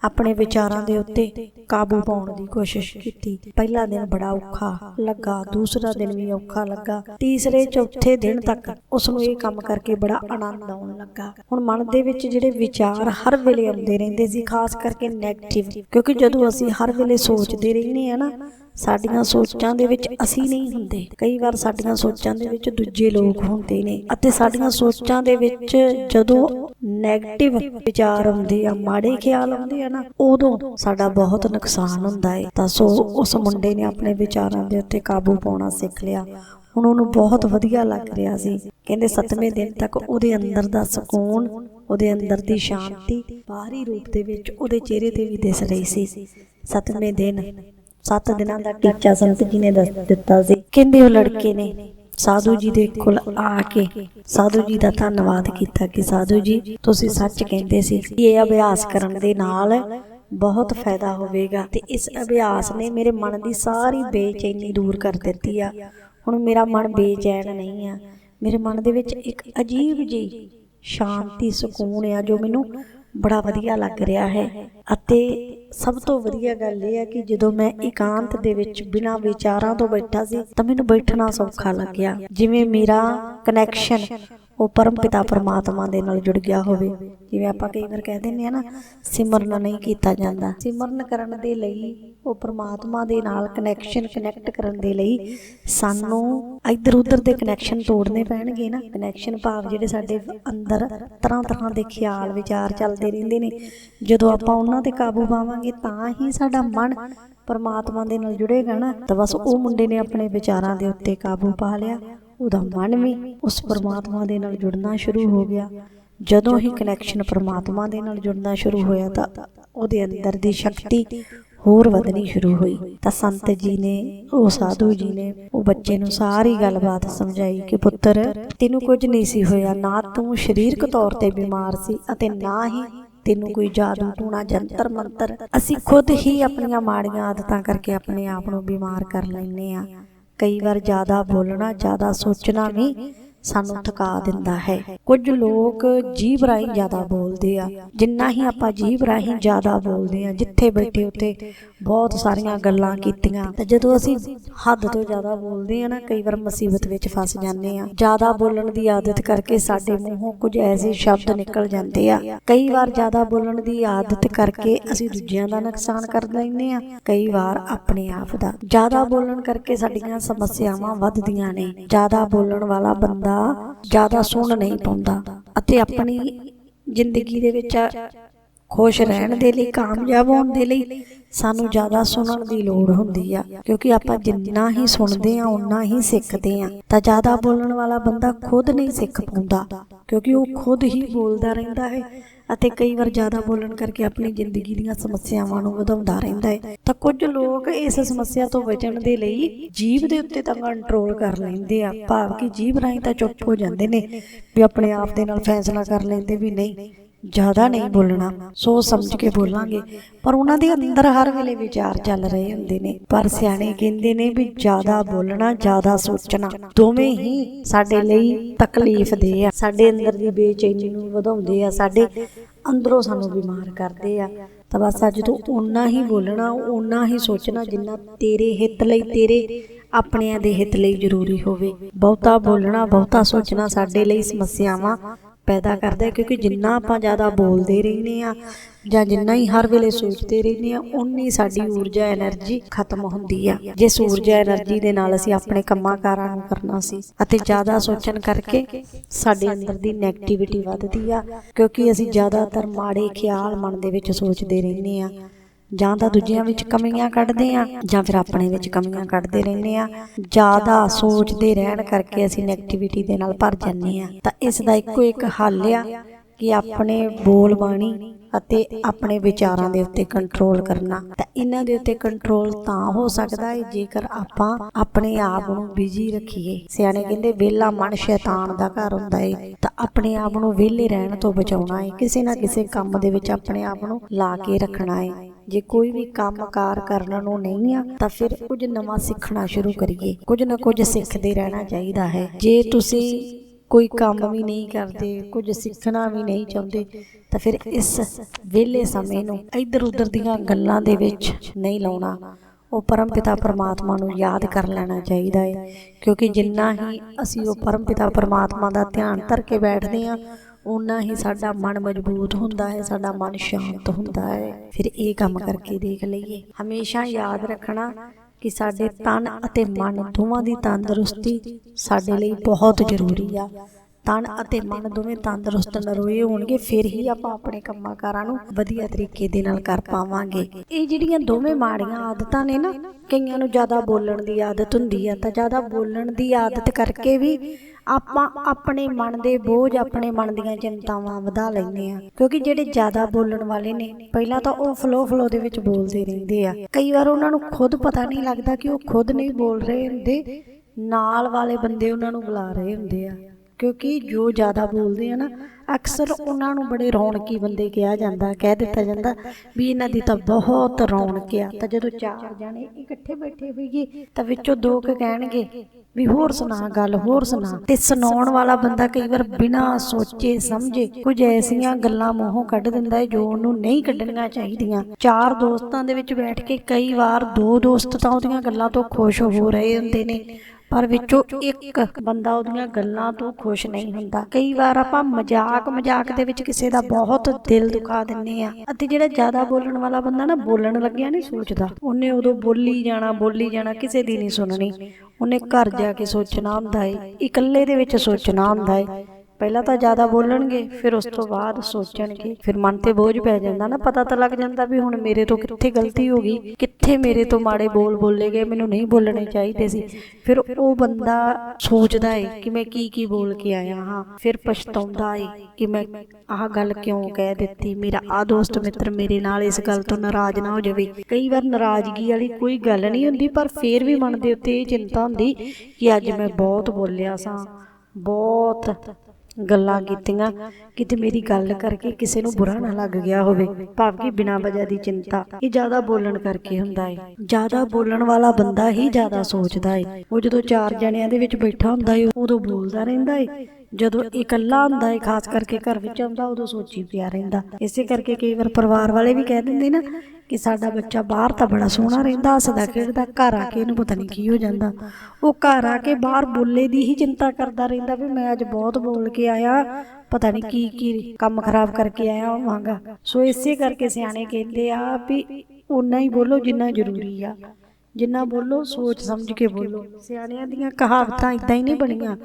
ਆਪਣੇ ਵਿਚਾਰਾਂ ਦੇ ਉੱਤੇ ਕਾਬੂ ਪਾਉਣ ਦੀ ਕੋਸ਼ਿਸ਼ ਕੀਤੀ। ਪਹਿਲਾ ਦਿਨ ਬੜਾ ਔਖਾ ਲੱਗਾ, ਦੂਸਰਾ ਦਿਨ ਵੀ ਔਖਾ ਲੱਗਾ। ਤੀਸਰੇ, ਚੌਥੇ ਦਿਨ ਤੱਕ ਉਸ ਨੂੰ ਇਹ ਕੰਮ ਕਰਕੇ ਬੜਾ ਆਨੰਦ ਆਉਣ ਲੱਗਾ। ਹੁਣ ਮਨ ਦੇ ਵਿੱਚ ਜਿਹੜੇ ਵਿਚਾਰ ਹਰ ਵੇਲੇ ਆਉਂਦੇ ਰਹਿੰਦੇ ਸੀ, ਖਾਸ ਕਰਕੇ 네ਗੇਟਿਵ ਕਿਉਂਕਿ ਜਦੋਂ ਅਸੀਂ ਹਰ ਵੇਲੇ ਸੋਚਦੇ ਰਹਿੰਦੇ ਆ ਨਾ, ਸਾਡੀਆਂ ਸੋਚਾਂ ਦੇ ਵਿੱਚ ਅਸੀਂ ਨਹੀਂ ਹੁੰਦੇ। ਕਈ ਵਾਰ ਸਾਡੀਆਂ ਸੋਚਾਂ ਦੇ ਵਿੱਚ ਦੂਜੇ ਲੋਕ ਹੁੰਦੇ ਨੇ ਅਤੇ ਸਾਡੀਆਂ ਸੋਚਾਂ ਦੇ ਵਿੱਚ ਜਦੋਂ 네ਗੇਟਿਵ ਵਿਚਾਰ ਆਉਂਦੇ ਆ, ਮਾੜੇ ਖਿਆਲ ਆਉਂਦੇ ਆ ਨਾ, ਉਦੋਂ ਸਾਡਾ ਬਹੁਤ ਨੁਕਸਾਨ ਹੁੰਦਾ ਹੈ ਤਾਂ ਸੋ ਉਸ ਮੁੰਡੇ ਨੇ ਆਪਣੇ ਵਿਚਾਰਾਂ ਦੇ ਉੱਤੇ ਕਾਬੂ ਪਾਉਣਾ ਸਿੱਖ ਲਿਆ। ਹੁਣ ਉਹਨੂੰ ਬਹੁਤ ਵਧੀਆ ਲੱਗ ਰਿਹਾ ਸੀ। ਕਹਿੰਦੇ ਸੱਤਵੇਂ ਦਿਨ ਤੱਕ ਉਹਦੇ ਅੰਦਰ ਦਾ ਸਕੂਨ, ਉਹਦੇ ਅੰਦਰ ਦੀ ਸ਼ਾਂਤੀ ਬਾਹਰੀ ਰੂਪ ਦੇ ਵਿੱਚ ਉਹਦੇ ਚਿਹਰੇ ਤੇ ਵੀ ਦਿਸ ਰਹੀ ਸੀ। ਸੱਤਵੇਂ ਦਿਨ, ਸੱਤ ਦਿਨਾਂ ਦਾ ਟੀਚਾ ਸੰਤ ਜੀ ਨੇ ਦੱਸ ਦਿੱਤਾ ਸੀ। ਕਹਿੰਦੇ ਉਹ ਲੜਕੇ ਨੇ ਸਾਧੂ ਜੀ ਦੇ ਕੋਲ ਆ ਕੇ ਸਾਧੂ ਜੀ ਦਾ ਧੰਨਵਾਦ ਕੀਤਾ ਕਿ ਸਾਧੂ ਜੀ, ਤੁਸੀਂ ਸੱਚ ਕਹਿੰਦੇ ਸੀ ਇਹ ਅਭਿਆਸ ਕਰਨ ਦੇ ਨਾਲ ਬਹੁਤ ਫਾਇਦਾ ਹੋਵੇਗਾ। ਤੇ ਇਸ ਅਭਿਆਸ ਨੇ ਮੇਰੇ ਮਨ ਦੀ ਸਾਰੀ ਬੇਚੈਨੀ ਦੂਰ ਕਰ ਦਿੱਤੀ ਆ। ਹੁਣ ਮੇਰਾ ਮਨ ਬੇਚੈਨ ਨਹੀਂ ਆ। ਮੇਰੇ ਮਨ ਦੇ ਵਿੱਚ ਇੱਕ ਅਜੀਬ ਜਿਹੀ ਸ਼ਾਂਤੀ ਸਕੂਨ ਆ ਜੋ ਮੈਨੂੰ ਬੜਾ ਵਧੀਆ ਲੱਗ ਰਿਹਾ ਹੈ। ਅਤੇ ਸਭ ਤੋਂ ਵਧੀਆ ਗੱਲ ਇਹ ਹੈ ਕਿ ਜਦੋਂ ਮੈਂ ਇਕਾਂਤ ਦੇ ਵਿੱਚ ਬਿਨਾਂ ਵਿਚਾਰਾਂ ਤੋਂ ਬੈਠਾ ਸੀ ਤਾਂ ਮੈਨੂੰ ਬੈਠਣਾ ਸੌਖਾ ਲੱਗਿਆ। ਜਿਵੇਂ ਮੇਰਾ ਕਨੈਕਸ਼ਨ ਉਹ ਪਰਮ ਪਿਤਾ ਪਰਮਾਤਮਾ ਦੇ ਨਾਲ ਜੁੜ ਗਿਆ ਹੋਵੇ। ਜਿਵੇਂ ਆਪਾਂ ਕਈ ਵਾਰ ਕਹਿ ਦਿੰਦੇ ਆ ਨਾ, ਸਿਮਰਨ ਨਹੀਂ ਕੀਤਾ ਜਾਂਦਾ। ਸਿਮਰਨ ਕਰਨ ਦੇ ਲਈ, ਉਹ ਪਰਮਾਤਮਾ ਦੇ ਨਾਲ ਕਨੈਕਸ਼ਨ ਕਨੈਕਟ ਕਰਨ ਦੇ ਲਈ ਸਾਨੂੰ ਇੱਧਰ ਉੱਧਰ ਦੇ ਕਨੈਕਸ਼ਨ ਤੋੜਨੇ ਪੈਣਗੇ ਨਾ। ਕਨੈਕਸ਼ਨ ਭਾਵ ਜਿਹੜੇ ਸਾਡੇ ਅੰਦਰ ਤਰ੍ਹਾਂ ਤਰ੍ਹਾਂ ਦੇ ਖਿਆਲ, ਵਿਚਾਰ ਚੱਲਦੇ ਰਹਿੰਦੇ ਨੇ। ਜਦੋਂ ਆਪਾਂ ਉਹਨਾਂ ਤੇ ਕਾਬੂ ਪਾਵਾਂਗੇ, ਤਾਂ ਹੀ ਸਾਡਾ ਮਨ ਪਰਮਾਤਮਾ ਦੇ ਨਾਲ ਜੁੜੇਗਾ ਨਾ। ਤਾਂ ਬਸ ਉਹ ਮੁੰਡੇ ਨੇ ਆਪਣੇ ਵਿਚਾਰਾਂ ਦੇ ਉੱਤੇ ਕਾਬੂ ਪਾ ਲਿਆ। ਉਹਦਾ ਮਨ ਵੀ ਉਸ ਪਰਮਾਤਮਾ ਦੇ ਨਾਲ ਜੁੜਨਾ ਸ਼ੁਰੂ ਹੋ ਗਿਆ। ਜਦੋਂ ਹੀ ਕਨੈਕਸ਼ਨ ਪਰਮਾਤਮਾ ਦੇ ਨਾਲ ਜੁੜਨਾ ਸ਼ੁਰੂ ਹੋਇਆ ਤਾਂ ਉਹਦੇ ਅੰਦਰ ਦੀ ਸ਼ਕਤੀ ਹੋਰ ਵਧਣੀ ਸ਼ੁਰੂ ਹੋਈ। ਤਾਂ ਸੰਤ ਜੀ ਨੇ, ਉਹ ਸਾਧੂ ਜੀ ਨੇ, ਉਹ ਬੱਚੇ ਨੂੰ ਸਾਰੀ ਗੱਲਬਾਤ ਸਮਝਾਈ ਕਿ ਪੁੱਤਰ, ਤੈਨੂੰ ਕੁਝ ਨਹੀਂ ਸੀ ਹੋਇਆ, ਨਾ ਤੂੰ ਸਰੀਰਕ ਤੌਰ ਤੇ ਬਿਮਾਰ ਸੀ ਅਤੇ ਨਾ ਹੀ ਤੈਨੂੰ ਕੋਈ ਜਾਦੂ ਟੂਣਾ ਜੰਤਰ ਮੰਤਰ। ਅਸੀਂ ਖੁਦ ਹੀ ਆਪਣੀਆਂ ਮਾੜੀਆਂ ਆਦਤਾਂ ਕਰਕੇ ਆਪਣੇ ਆਪ ਨੂੰ ਬਿਮਾਰ ਕਰ ਲੈਂਦੇ ਆ ਕਈ ਵਾਰ ਜ਼ਿਆਦਾ ਬੋਲਣਾ ਜ਼ਿਆਦਾ ਸੋਚਣਾ ਵੀ ਸਾਨੂੰ ਥਕਾ ਦਿੰਦਾ ਹੈ। ਕੁਝ ਲੋਕ ਜੀਭ ਰਾਹੀਂ ਜ਼ਿਆਦਾ ਬੋਲਦੇ ਆ। ਜਿੰਨਾ ਹੀ ਆਪਾਂ ਜੀਭ ਰਾਹੀਂ ਜ਼ਿਆਦਾ ਬੋਲਦੇ ਆ ਜਿੱਥੇ ਬੈਠੇ ਉੱਥੇ ਬਹੁਤ ਸਾਰੀਆਂ ਗੱਲਾਂ ਕੀਤੀਆਂ। ਤੇ ਜਦੋਂ ਅਸੀਂ ਹੱਦ ਤੋਂ ਜ਼ਿਆਦਾ ਬੋਲਦੇ ਆ ਨਾ ਕਈ ਵਾਰ ਮੁਸੀਬਤ ਵਿੱਚ ਫਸ ਜਾਂਦੇ ਆ। ਜ਼ਿਆਦਾ ਬੋਲਣ ਦੀ ਆਦਤ ਕਰਕੇ ਸਾਡੇ ਮੂੰਹੋਂ ਕੁਝ ਐਸੇ ਸ਼ਬਦ ਨਿਕਲ ਜਾਂਦੇ ਆ। ਕਈ ਵਾਰ ਜ਼ਿਆਦਾ ਬੋਲਣ ਦੀ ਆਦਤ ਕਰਕੇ ਅਸੀਂ ਦੂਜਿਆਂ ਦਾ ਨੁਕਸਾਨ ਕਰ ਲੈਂਦੇ ਆ ਕਈ ਵਾਰ ਆਪਣੇ ਆਪ ਦਾ ਜ਼ਿਆਦਾ ਬੋਲਣ ਕਰਕੇ ਸਾਡੀਆਂ ਸਮੱਸਿਆਵਾਂ ਵੱਧਦੀਆਂ ਨੇ ਜ਼ਿਆਦਾ ਬੋਲਣ ਵਾਲਾ ਬੰਦਾ ਜ਼ਿਆਦਾ ਸੁਣ ਨਹੀਂ ਪਾਉਂਦਾ ਅਤੇ ਆਪਣੀ ਜ਼ਿੰਦਗੀ ਦੇ ਵਿੱਚ ਖੁਸ਼ ਰਹਿਣ ਦੇ ਲਈ, ਕਾਮਯਾਬ ਹੋਣ ਦੇ ਲਈ ਸਾਨੂੰ ਜ਼ਿਆਦਾ ਸੁਣਨ ਦੀ ਲੋੜ ਹੁੰਦੀ ਆ, ਕਿਉਂਕਿ ਆਪਾਂ ਜਿੰਨਾ ਹੀ ਸੁਣਦੇ ਆ ਉਨਾ ਹੀ ਸਿੱਖਦੇ ਆ। ਤਾਂ ਜ਼ਿਆਦਾ ਬੋਲਣ ਵਾਲਾ ਬੰਦਾ ਖੁਦ ਨਹੀਂ ਸਿੱਖ ਪਾਉਂਦਾ, ਕਿਉਂਕਿ ਉਹ ਖੁਦ ਹੀ ਬੋਲਦਾ ਰਹਿੰਦਾ ਹੈ। ਅਤੇ ਕਈ ਵਾਰ ਜ਼ਿਆਦਾ ਬੋਲਣ ਕਰਕੇ ਆਪਣੀ ਜ਼ਿੰਦਗੀ ਦੀਆਂ ਸਮੱਸਿਆਵਾਂ ਨੂੰ ਵਧਾਉਂਦਾ ਰਹਿੰਦਾ ਹੈ। ਤਾਂ ਕੁਝ ਲੋਕ ਇਸ ਸਮੱਸਿਆ ਤੋਂ ਬਚਣ ਦੇ ਲਈ ਜੀਭ ਦੇ ਉੱਤੇ ਤਾਂ ਕੰਟਰੋਲ ਕਰ ਲੈਂਦੇ ਆ, ਭਾਵ ਕਿ ਜੀਭ ਰਾਹੀਂ ਤਾਂ ਚੁੱਪ ਹੋ ਜਾਂਦੇ ਨੇ, ਵੀ ਆਪਣੇ ਆਪ ਦੇ ਨਾਲ ਫੈਸਲਾ ਕਰ ਲੈਂਦੇ ਵੀ ਨਹੀਂ ਜ਼ਿਆਦਾ ਨਹੀਂ ਬੋਲਣਾ, ਸੋਚ ਸਮਝ ਕੇ ਬੋਲਾਂਗੇ। ਪਰ ਉਹਨਾਂ ਦੇ ਅੰਦਰ ਹਰ ਵੇਲੇ ਵਿਚਾਰ ਚੱਲ ਰਹੇ ਹੁੰਦੇ ਨੇ। ਪਰ ਸਿਆਣੇ ਕਹਿੰਦੇ ਨੇ ਵੀ ਜ਼ਿਆਦਾ ਬੋਲਣਾ, ਜ਼ਿਆਦਾ ਸੋਚਣਾ, ਦੋਵੇਂ ਹੀ ਸਾਡੇ ਲਈ ਤਕਲੀਫ ਦੇ ਆ। ਸਾਡੇ ਅੰਦਰ ਦੀ ਬੇਚੈਨੀ ਨੂੰ ਵਧਾਉਂਦੇ ਆ, ਸਾਡੇ ਅੰਦਰੋਂ ਸਾਨੂੰ ਬਿਮਾਰ ਕਰਦੇ ਆ। ਤਾਂ ਬਸ ਅੱਜ ਤੋਂ ਓਨਾ ਹੀ ਬੋਲਣਾ, ਓਨਾ ਹੀ ਸੋਚਣਾ ਜਿੰਨਾ ਤੇਰੇ ਹਿੱਤ ਲਈ, ਤੇਰੇ ਆਪਣਿਆਂ ਦੇ ਹਿੱਤ ਲਈ ਜ਼ਰੂਰੀ ਹੋਵੇ। ਬਹੁਤਾ ਬੋਲਣਾ, ਬਹੁਤਾ ਸੋਚਣਾ ਸਾਡੇ ਲਈ ਸਮੱਸਿਆਵਾਂ ਪੈਦਾ ਕਰਦਾ ਕਿਉਂਕਿ ਜਿੰਨਾ ਆਪਾਂ ਜ਼ਿਆਦਾ ਬੋਲਦੇ ਰਹਿੰਦੇ ਆ ਜਾਂ ਜਿੰਨਾ ਹੀ ਹਰ ਵੇਲੇ ਸੋਚਦੇ ਰਹਿੰਦੇ ਆ ਉਨੀ ਸਾਡੀ ਊਰਜਾ એનર્ਜੀ ਖਤਮ ਹੁੰਦੀ ਆ। ਜੇ ਸੂਰਜਾ એનર્ਜੀ ਦੇ ਨਾਲ ਅਸੀਂ ਆਪਣੇ ਕੰਮਾਂ ਕਾਰਾਂ ਨੂੰ ਕਰਨਾ ਸੀ ਅਤੇ ਜ਼ਿਆਦਾ ਸੋਚਣ ਕਰਕੇ ਸਾਡੇ ਅੰਦਰ ਦੀ 네ਗੇਟਿਵਿਟੀ ਵੱਧਦੀ ਆ, ਕਿਉਂਕਿ ਅਸੀਂ ਜ਼ਿਆਦਾਤਰ ਮਾੜੇ ਖਿਆਲ ਮਨ ਦੇ ਵਿੱਚ ਸੋਚਦੇ ਰਹਿੰਦੇ ਆ ਜਾਂ ਤਾਂ ਦੂਜਿਆਂ ਵਿੱਚ ਕਮੀਆਂ ਕੱਢਦੇ ਆ ਜਾਂ ਫਿਰ ਆਪਣੇ ਵਿੱਚ ਕਮੀਆਂ ਕੱਢਦੇ ਰਹਿੰਦੇ ਆ ਜ਼ਿਆਦਾ ਸੋਚਦੇ ਰਹਿਣ ਕਰਕੇ ਅਸੀਂ ਨੈਗੇਟਿਵਿਟੀ ਦੇ ਨਾਲ ਭਰ ਜਾਂਦੇ ਆ ਤਾਂ ਇਸ ਦਾ ਇੱਕੋ ਇੱਕ ਹੱਲ ਆ ਕਿ ਆਪਣੇ ਬੋਲ ਬਾਣੀ ਅਤੇ ਆਪਣੇ ਵਿਚਾਰਾਂ ਦੇ ਉੱਤੇ ਕੰਟਰੋਲ ਕਰਨਾ। ਤਾਂ ਇਹਨਾਂ ਦੇ ਉੱਤੇ ਕੰਟਰੋਲ ਤਾਂ ਹੋ ਸਕਦਾ ਹੈ ਜੇਕਰ ਆਪਾਂ ਆਪਣੇ ਆਪ ਨੂੰ ਬਿਜ਼ੀ ਰੱਖੀਏ। ਸਿਆਣੇ ਕਹਿੰਦੇ ਵਿਹਲਾ ਮਨ ਸ਼ੈਤਾਨ ਦਾ ਘਰ ਹੁੰਦਾ ਹੈ ਤਾਂ ਆਪਣੇ ਆਪ ਨੂੰ ਵਿਹਲੇ ਰਹਿਣ ਤੋਂ ਬਚਾਉਣਾ ਹੈ ਕਿਸੇ ਨਾ ਕਿਸੇ ਕੰਮ ਦੇ ਵਿੱਚ ਆਪਣੇ ਆਪ ਨੂੰ ਲਾ ਕੇ ਰੱਖਣਾ ਹੈ ਜੇ ਕੋਈ ਵੀ ਕੰਮਕਾਰ ਕਰਨ ਨੂੰ ਨਹੀਂ ਆ, ਤਾਂ ਫਿਰ ਕੁਝ ਨਵਾਂ ਸਿੱਖਣਾ ਸ਼ੁਰੂ ਕਰੀਏ। ਕੁਝ ਨਾ ਕੁਝ ਸਿੱਖਦੇ ਰਹਿਣਾ ਚਾਹੀਦਾ ਹੈ। ਜੇ ਤੁਸੀਂ ਕੋਈ ਕੰਮ ਵੀ ਨਹੀਂ ਕਰਦੇ, ਕੁਝ ਸਿੱਖਣਾ ਵੀ ਨਹੀਂ ਚਾਹੁੰਦੇ, ਤਾਂ ਫਿਰ ਇਸ ਵਿਹਲੇ ਸਮੇਂ ਨੂੰ ਇੱਧਰ ਉੱਧਰ ਦੀਆਂ ਗੱਲਾਂ ਦੇ ਵਿੱਚ ਨਹੀਂ ਲਾਉਣਾ। ਉਹ ਪਰਮ ਪਿਤਾ ਪਰਮਾਤਮਾ ਨੂੰ ਯਾਦ ਕਰ ਲੈਣਾ ਚਾਹੀਦਾ ਹੈ। ਕਿਉਂਕਿ ਜਿੰਨਾ ਹੀ ਅਸੀਂ ਉਹ ਪਰਮ ਪਿਤਾ ਪਰਮਾਤਮਾ ਦਾ ਧਿਆਨ ਧਰ ਕੇ ਬੈਠਦੇ ਹਾਂ ਉਨਾ ਹੀ ਸਾਡਾ ਮਨ ਮਜ਼ਬੂਤ ਹੁੰਦਾ ਹੈ ਸਾਡਾ ਮਨ ਸ਼ਾਂਤ ਹੁੰਦਾ ਹੈ। ਫਿਰ ਇਹ ਕੰਮ ਕਰਕੇ ਦੇਖ ਲਈਏ। ਹਮੇਸ਼ਾ ਯਾਦ ਰੱਖਣਾ ਕਿ ਸਾਡੇ ਤਨ ਅਤੇ ਮਨ ਦੋਵਾਂ ਦੀ ਤੰਦਰੁਸਤੀ ਸਾਡੇ ਲਈ ਬਹੁਤ ਜ਼ਰੂਰੀ ਆ। ਤਨ ਅਤੇ ਮਨ ਦੋਵੇਂ ਤੰਦਰੁਸਤ ਨਰੋਏ ਹੋਣਗੇ, ਫਿਰ ਹੀ ਆਪਾਂ ਆਪਣੇ ਕੰਮਾਂ ਕਾਰਾਂ ਨੂੰ ਵਧੀਆ ਤਰੀਕੇ ਦੇ ਨਾਲ ਕਰ ਪਾਵਾਂਗੇ। ਇਹ ਜਿਹੜੀਆਂ ਦੋਵੇਂ ਮਾੜੀਆਂ ਆਦਤਾਂ ਨੇ ਨਾ, ਕਈਆਂ ਨੂੰ ਜ਼ਿਆਦਾ ਬੋਲਣ ਦੀ ਆਦਤ ਹੁੰਦੀ ਆ, ਤਾਂ ਜ਼ਿਆਦਾ ਬੋਲਣ ਦੀ ਆਦਤ ਕਰਕੇ ਵੀ ਆਪਾਂ ਆਪਣੇ ਮਨ ਦੇ ਬੋਝ ਆਪਣੇ ਮਨ ਦੀਆਂ ਚਿੰਤਾਵਾਂ ਵਧਾ ਲੈਂਦੇ ਆ। ਕਿਉਂਕਿ ਜਿਹੜੇ ਜ਼ਿਆਦਾ ਬੋਲਣ ਵਾਲੇ ਨੇ, ਪਹਿਲਾਂ ਤਾਂ ਉਹ ਫਲੋ ਫਲੋ ਦੇ ਵਿੱਚ ਬੋਲਦੇ ਰਹਿੰਦੇ ਆ। ਕਈ ਵਾਰ ਉਹਨਾਂ ਨੂੰ ਖੁਦ ਪਤਾ ਨਹੀਂ ਲੱਗਦਾ ਕਿ ਉਹ ਖੁਦ ਨਹੀਂ ਬੋਲ ਰਹੇ ਹੁੰਦੇ, ਨਾਲ ਵਾਲੇ ਬੰਦੇ ਉਹਨਾਂ ਨੂੰ ਬੁਲਾ ਰਹੇ ਹੁੰਦੇ ਆ। ਕਿਉਂਕਿ ਜੋ ਜ਼ਿਆਦਾ ਬੋਲਦੇ ਆ ਨਾ ਅਕਸਰ ਉਹਨਾਂ ਨੂੰ ਬੜੇ ਰੌਣਕੀ ਬੰਦੇ ਕਿਹਾ ਜਾਂਦਾ ਕਹਿ ਦਿੱਤਾ ਜਾਂਦਾ ਵੀ ਇਹਨਾਂ ਦੀ ਤਾਂ ਬਹੁਤ ਰੌਣਕ ਆ। ਤਾਂ ਜਦੋਂ ਚਾਰ ਜਾਣੇ ਇਕੱਠੇ ਬੈਠੇ ਹੋਈਏ ਤਾਂ ਵਿੱਚੋਂ ਦੋ ਕੁ ਕਹਿਣਗੇ ਵੀ ਹੋਰ ਸੁਣਾ ਗੱਲ ਹੋਰ ਸੁਣਾ। ਤੇ ਸੁਣਾਉਣ ਵਾਲਾ ਬੰਦਾ ਕਈ ਵਾਰ ਬਿਨਾਂ ਸੋਚੇ ਸਮਝੇ ਕੁਝ ਐਸੀਆਂ ਗੱਲਾਂ ਮੂੰਹੋਂ ਕੱਢ ਦਿੰਦਾ ਹੈ ਜੋ ਉਹਨੂੰ ਨਹੀਂ ਕੱਢਣੀਆਂ ਚਾਹੀਦੀਆਂ। ਚਾਰ ਦੋਸਤਾਂ ਦੇ ਵਿੱਚ ਬੈਠ ਕੇ ਕਈ ਵਾਰ ਦੋ ਦੋਸਤ ਤਾਂ ਉਹਦੀਆਂ ਗੱਲਾਂ ਤੋਂ ਖੁਸ਼ ਹੋ ਰਹੇ ਹੁੰਦੇ ਨੇ ਪਰ ਵਿੱਚੋਂ ਇੱਕ ਬੰਦਾ ਉਹਦੀਆਂ ਗੱਲਾਂ ਤੋਂ ਖੁਸ਼ ਨਹੀਂ ਹੁੰਦਾ। ਕਈ ਵਾਰ ਆਪਾਂ ਮਜ਼ਾਕ ਮਜ਼ਾਕ ਦੇ ਵਿੱਚ ਕਿਸੇ ਦਾ ਬਹੁਤ ਦਿਲ ਦੁਖਾ ਦਿੰਨੇ ਆ ਅਤੇ ਜਿਹੜਾ ਜ਼ਿਆਦਾ ਬੋਲਣ ਵਾਲਾ ਬੰਦਾ ਨਾ ਬੋਲਣ ਲੱਗਿਆ ਨਹੀਂ ਸੋਚਦਾ। ਉਹਨੇ ਉਦੋਂ ਬੋਲੀ ਜਾਣਾ ਬੋਲੀ ਜਾਣਾ ਕਿਸੇ ਦੀ ਨਹੀਂ ਸੁਣਨੀ। ਉਹਨੇ ਘਰ ਜਾ ਕੇ ਸੋਚਣਾ ਹੁੰਦਾ ਏ। ਇਕੱਲੇ ਦੇ ਵਿੱਚ ਸੋਚਣਾ ਹੁੰਦਾ ਏ। ਪਹਿਲਾਂ ਤਾਂ ਜ਼ਿਆਦਾ ਬੋਲਣਗੇ, ਫਿਰ ਉਸ ਤੋਂ ਬਾਅਦ ਸੋਚਣਗੇ, ਫਿਰ ਮਨ ਤੇ ਬੋਝ ਪੈ ਜਾਂਦਾ ਨਾ, ਪਤਾ ਤਾਂ ਲੱਗ ਜਾਂਦਾ ਵੀ ਹੁਣ ਮੇਰੇ ਤੋਂ ਕਿੱਥੇ ਗਲਤੀ ਹੋ ਗਈ, ਕਿੱਥੇ ਮੇਰੇ ਤੋਂ ਮਾੜੇ ਬੋਲ ਬੋਲੇ ਗਏ, ਮੈਨੂੰ ਨਹੀਂ ਬੋਲਣੇ ਚਾਹੀਦੇ ਸੀ। ਫਿਰ ਉਹ ਬੰਦਾ ਸੋਚਦਾ ਏ ਕਿ ਮੈਂ ਕੀ ਕੀ ਬੋਲ ਕੇ ਆਇਆ ਹਾਂ, ਫਿਰ ਪਛਤਾਉਂਦਾ ਏ ਕਿ ਮੈਂ ਆਹ ਗੱਲ ਕਿਉਂ ਕਹਿ ਦਿੱਤੀ, ਮੇਰਾ ਆ ਦੋਸਤ ਮਿੱਤਰ ਮੇਰੇ ਨਾਲ ਇਸ ਗੱਲ ਤੋਂ ਨਾਰਾਜ਼ ਨਾ ਹੋ ਜਾਵੇ। ਕਈ ਵਾਰ ਨਾਰਾਜ਼ਗੀ ਵਾਲੀ ਕੋਈ ਗੱਲ ਨਹੀਂ ਹੁੰਦੀ, ਪਰ ਫੇਰ ਵੀ ਮਨ ਦੇ ਉੱਤੇ ਇਹ ਚਿੰਤਾ ਹੁੰਦੀ ਕਿ ਅੱਜ ਮੈਂ ਬਹੁਤ ਬੋਲਿਆ ਸਾਂ, ਬਹੁਤ ਗੱਲਾਂ ਕੀਤੀਆਂ ਕਿਤੇ ਮੇਰੀ ਗੱਲ ਕਰਕੇ ਕਿਸੇ ਨੂੰ ਬੁਰਾ ਨਾ ਲੱਗ ਗਿਆ ਹੋਵੇ ਭਾਵ ਕਿ ਬਿਨਾਂ ਵਜ੍ਹਾ ਦੀ ਚਿੰਤਾ, ਇਹ ਜ਼ਿਆਦਾ ਬੋਲਣ ਕਰਕੇ ਹੁੰਦਾ ਹੈ ਜ਼ਿਆਦਾ ਬੋਲਣ ਵਾਲਾ ਬੰਦਾ ਹੀ ਜ਼ਿਆਦਾ ਸੋਚਦਾ ਹੈ ਉਹ ਜਦੋਂ ਚਾਰ ਜਣਿਆਂ ਦੇ ਵਿੱਚ ਬੈਠਾ ਹੁੰਦਾ ਹੈ ਉਦੋਂ ਬੋਲਦਾ ਰਹਿੰਦਾ ਹੈ ਜਦੋਂ ਇਕੱਲਾ ਹੁੰਦਾ ਹੈ ਖਾਸ ਕਰਕੇ ਘਰ ਵਿੱਚ ਆਉਂਦਾ, ਉਦੋਂ ਸੋਚੀ ਪਿਆ ਰਹਿੰਦਾ। ਇਸੇ ਕਰਕੇ ਕਈ ਵਾਰ ਪਰਿਵਾਰ ਵਾਲੇ ਵੀ ਕਹਿ ਦਿੰਦੇ ਨਾ ਕਿ ਸਾਡਾ ਬੱਚਾ ਬਾਹਰ ਤਾਂ ਬੜਾ ਸੋਹਣਾ ਰਹਿੰਦਾ ਹੱਸਦਾ ਖੇਡਦਾ, ਘਰ ਆ ਕੇ ਇਹਨੂੰ ਪਤਾ ਨਹੀਂ ਕੀ ਹੋ ਜਾਂਦਾ। ਉਹ ਘਰ ਆ ਕੇ ਬਾਹਰ ਬੋਲੇ ਦੀ ਹੀ ਚਿੰਤਾ ਕਰਦਾ ਰਹਿੰਦਾ ਵੀ ਮੈਂ ਅੱਜ ਬਹੁਤ ਬੋਲ ਕੇ ਆਇਆ, ਪਤਾ ਨਹੀਂ ਕੀ ਕੀ ਕੰਮ ਖਰਾਬ ਕਰਕੇ ਆਇਆ ਹੋਵਾਂਗਾ। ਸੋ ਇਸੇ ਕਰਕੇ ਸਿਆਣੇ ਕਹਿੰਦੇ ਆ ਵੀ ਉਨਾ ਹੀ ਬੋਲੋ ਜਿੰਨਾ ਜ਼ਰੂਰੀ ਆ। ਜਿੰਨਾ ਬੋਲੋ ਸੋਚ ਸਮਝ ਕੇ ਬੋਲੋ। ਸਿਆਣਿਆਂ ਦੀਆਂ ਕਹਾਵਤਾਂ ਇਦਾਂ ਹੀ ਨਹੀਂ ਬਣੀਆਂ।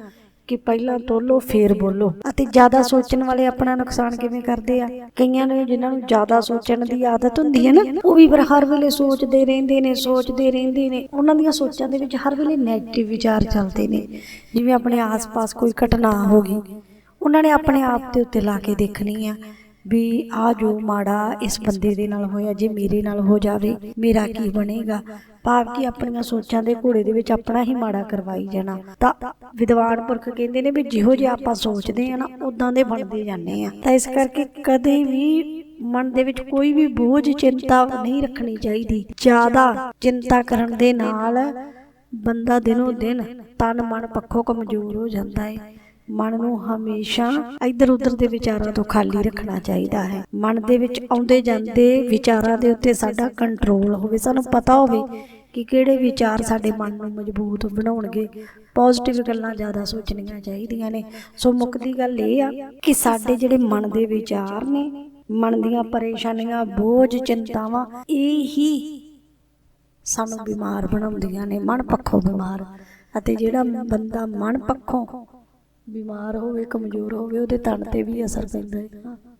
ਕਿ ਪਹਿਲਾਂ ਤੋਲੋ, ਫੇਰ ਬੋਲੋ। ਅਤੇ ਜ਼ਿਆਦਾ ਸੋਚਣ ਵਾਲੇ ਆਪਣਾ ਨੁਕਸਾਨ ਕਿਵੇਂ ਕਰਦੇ ਆ? ਕਈਆਂ ਨੂੰ, ਜਿਨ੍ਹਾਂ ਨੂੰ ਜ਼ਿਆਦਾ ਸੋਚਣ ਦੀ ਆਦਤ ਹੁੰਦੀ ਹੈ ਨਾ, ਉਹ ਵੀ ਫਿਰ ਹਰ ਵੇਲੇ ਸੋਚਦੇ ਰਹਿੰਦੇ ਨੇ, ਸੋਚਦੇ ਰਹਿੰਦੇ ਨੇ। ਉਹਨਾਂ ਦੀਆਂ ਸੋਚਾਂ ਦੇ ਵਿੱਚ ਹਰ ਵੇਲੇ ਨੈਗੇਟਿਵ ਵਿਚਾਰ ਚੱਲਦੇ ਨੇ। ਜਿਵੇਂ ਆਪਣੇ ਆਸ-ਪਾਸ ਕੋਈ ਘਟਨਾ ਹੋ ਗਈ। ਉਹਨਾਂ ਨੇ ਆਪਣੇ ਆਪ ਦੇ ਉੱਤੇ ਲਾ ਕੇ ਦੇਖਣੀ ਆ। ਵੀ ਆ ਜੋ ਮਾੜਾ ਇਸ ਬੰਦੇ ਦੇ ਨਾਲ ਹੋਇਆ, ਜੇ ਮੇਰੇ ਨਾਲ ਹੋ ਜਾਵੇ, ਮੇਰਾ ਕੀ ਬਣੇਗਾ? ਭਾਵ ਕਿ ਆਪਣੀਆਂ ਸੋਚਾਂ ਦੇ ਘੋੜੇ ਦੇ ਵਿੱਚ ਆਪਣਾ ਹੀ ਮਾੜਾ ਕਰਵਾਈ ਜਾਣਾ। ਤਾਂ ਵਿਦਵਾਨ ਪੁਰਖ ਕਹਿੰਦੇ ਨੇ ਵੀ ਜਿਹੋ ਜਿਹਾ ਆਪਾਂ ਸੋਚਦੇ ਆ ਨਾ ਉਦਾਂ ਦੇ ਬਣਦੇ ਜਾਂਦੇ ਆ ਤਾਂ ਇਸ ਕਰਕੇ ਕਦੇ ਵੀ ਮਨ ਦੇ ਵਿੱਚ ਕੋਈ ਵੀ ਬੋਝ, ਚਿੰਤਾ ਨਹੀਂ ਰੱਖਣੀ ਚਾਹੀਦੀ। ਜ਼ਿਆਦਾ ਚਿੰਤਾ ਕਰਨ ਦੇ ਨਾਲ ਬੰਦਾ ਦਿਨੋ ਦਿਨ ਤਨ ਮਨ ਪੱਖੋਂ ਕਮਜ਼ੋਰ ਹੋ ਜਾਂਦਾ ਹੈ। ਮਨ ਨੂੰ ਹਮੇਸ਼ਾ ਇੱਧਰ ਉੱਧਰ ਦੇ ਵਿਚਾਰਾਂ ਤੋਂ ਖਾਲੀ ਰੱਖਣਾ ਚਾਹੀਦਾ ਹੈ। ਮਨ ਦੇ ਵਿੱਚ ਆਉਂਦੇ ਜਾਂਦੇ ਵਿਚਾਰਾਂ ਦੇ ਉੱਤੇ ਸਾਡਾ ਕੰਟਰੋਲ ਹੋਵੇ। ਸਾਨੂੰ ਪਤਾ ਹੋਵੇ ਕਿ ਕਿਹੜੇ ਵਿਚਾਰ ਸਾਡੇ ਮਨ ਨੂੰ ਮਜ਼ਬੂਤ ਬਣਾਉਣਗੇ। ਪੋਜ਼ਿਟਿਵ ਗੱਲਾਂ ਜ਼ਿਆਦਾ ਸੋਚਣੀਆਂ ਚਾਹੀਦੀਆਂ ਨੇ। ਸੋ ਮੁੱਕਦੀ ਗੱਲ ਇਹ ਆ ਕਿ ਸਾਡੇ ਜਿਹੜੇ ਮਨ ਦੇ ਵਿਚਾਰ ਨੇ ਮਨ ਦੀਆਂ ਪਰੇਸ਼ਾਨੀਆਂ ਬੋਝ ਚਿੰਤਾਵਾਂ ਇਹ ਹੀ ਸਾਨੂੰ ਬਿਮਾਰ ਬਣਾਉਂਦੀਆਂ ਨੇ। ਮਨ ਪੱਖੋਂ ਬਿਮਾਰ। ਅਤੇ ਜਿਹੜਾ ਬੰਦਾ ਮਨ ਪੱਖੋਂ ਬਿਮਾਰ ਹੋਵੇ ਕਮਜ਼ੋਰ ਹੋਵੇ ਉਹਦੇ ਤਨ ਤੇ ਵੀ ਅਸਰ ਪੈਂਦਾ ਹੈ।